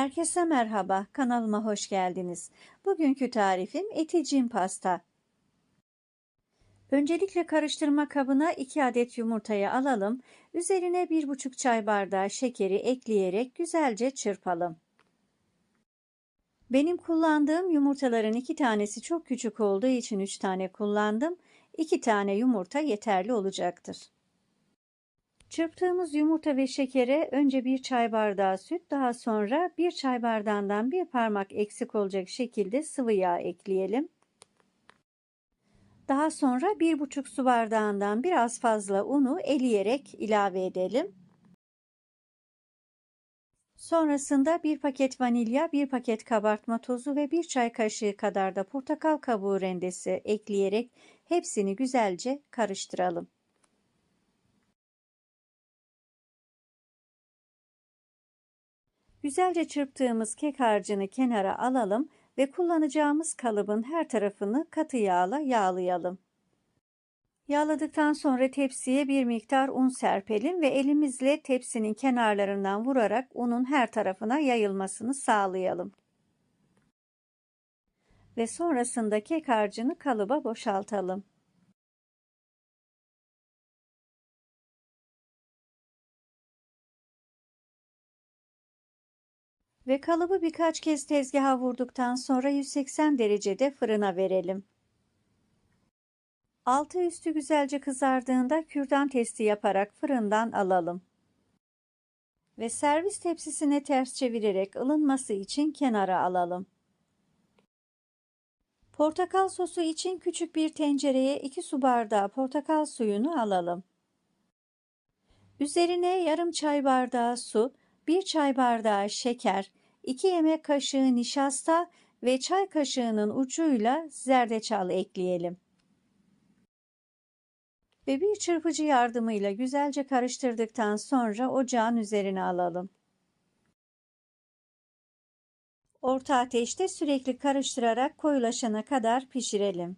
Herkese merhaba, kanalıma hoş geldiniz. Bugünkü tarifim eticin pasta. Öncelikle karıştırma kabına 2 adet yumurtayı alalım. Üzerine 1,5 çay bardağı şekeri ekleyerek güzelce çırpalım. Benim kullandığım yumurtaların 2 tanesi çok küçük olduğu için 3 tane kullandım. 2 tane yumurta yeterli olacaktır. Çırptığımız yumurta ve şekere önce bir çay bardağı süt, daha sonra bir çay bardağından bir parmak eksik olacak şekilde sıvı yağ ekleyelim. Daha sonra bir buçuk su bardağından biraz fazla unu eleyerek ilave edelim. Sonrasında bir paket vanilya, bir paket kabartma tozu ve bir çay kaşığı kadar da portakal kabuğu rendesi ekleyerek hepsini güzelce karıştıralım. Güzelce çırptığımız kek harcını kenara alalım ve kullanacağımız kalıbın her tarafını katı yağla yağlayalım. Yağladıktan sonra tepsiye bir miktar un serpelim ve elimizle tepsinin kenarlarından vurarak unun her tarafına yayılmasını sağlayalım. Ve sonrasında kek harcını kalıba boşaltalım. Ve kalıbı birkaç kez tezgaha vurduktan sonra 180 derecede fırına verelim. Altı üstü güzelce kızardığında kürdan testi yaparak fırından alalım. Ve servis tepsisine ters çevirerek ılınması için kenara alalım. Portakal sosu için küçük bir tencereye 2 su bardağı portakal suyunu alalım. Üzerine yarım çay bardağı su, 1 çay bardağı şeker, 2 yemek kaşığı nişasta ve çay kaşığının ucuyla zerdeçal ekleyelim. Ve bir çırpıcı yardımıyla güzelce karıştırdıktan sonra ocağın üzerine alalım. Orta ateşte sürekli karıştırarak koyulaşana kadar pişirelim.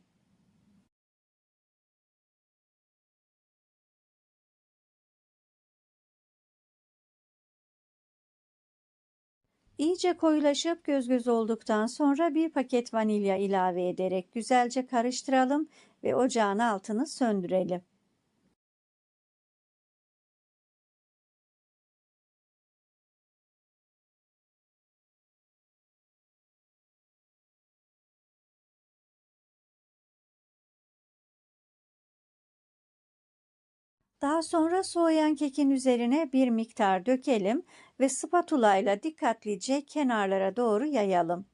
İyice koyulaşıp göz göz olduktan sonra bir paket vanilya ilave ederek güzelce karıştıralım ve ocağın altını söndürelim. Daha sonra soğuyan kekin üzerine bir miktar dökelim ve spatula ile dikkatlice kenarlara doğru yayalım.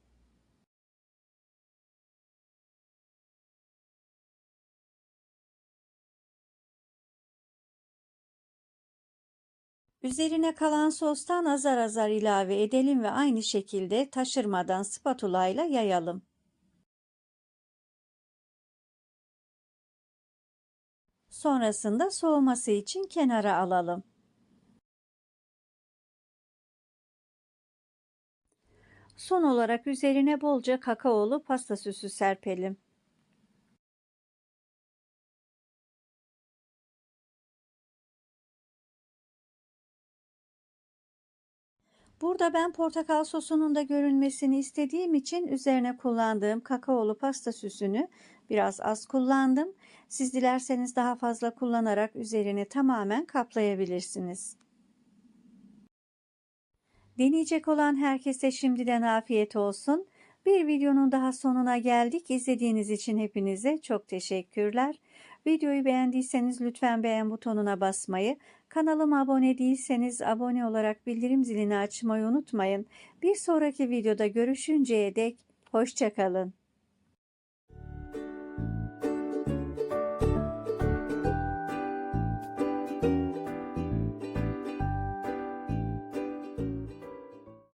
Üzerine kalan sostan azar azar ilave edelim ve aynı şekilde taşırmadan spatula ile yayalım. Sonrasında soğuması için kenara alalım. Son olarak üzerine bolca kakaolu pasta süsü serpelim. Burada ben portakal sosunun da görünmesini istediğim için üzerine kullandığım kakaolu pasta süsünü biraz az kullandım. Siz dilerseniz daha fazla kullanarak üzerini tamamen kaplayabilirsiniz. Deneyecek olan herkese şimdiden afiyet olsun. Bir videonun daha sonuna geldik. İzlediğiniz için hepinize çok teşekkürler. Videoyu beğendiyseniz lütfen beğen butonuna basmayı, kanalıma abone değilseniz abone olarak bildirim zilini açmayı unutmayın. Bir sonraki videoda görüşünceye dek hoşçakalın.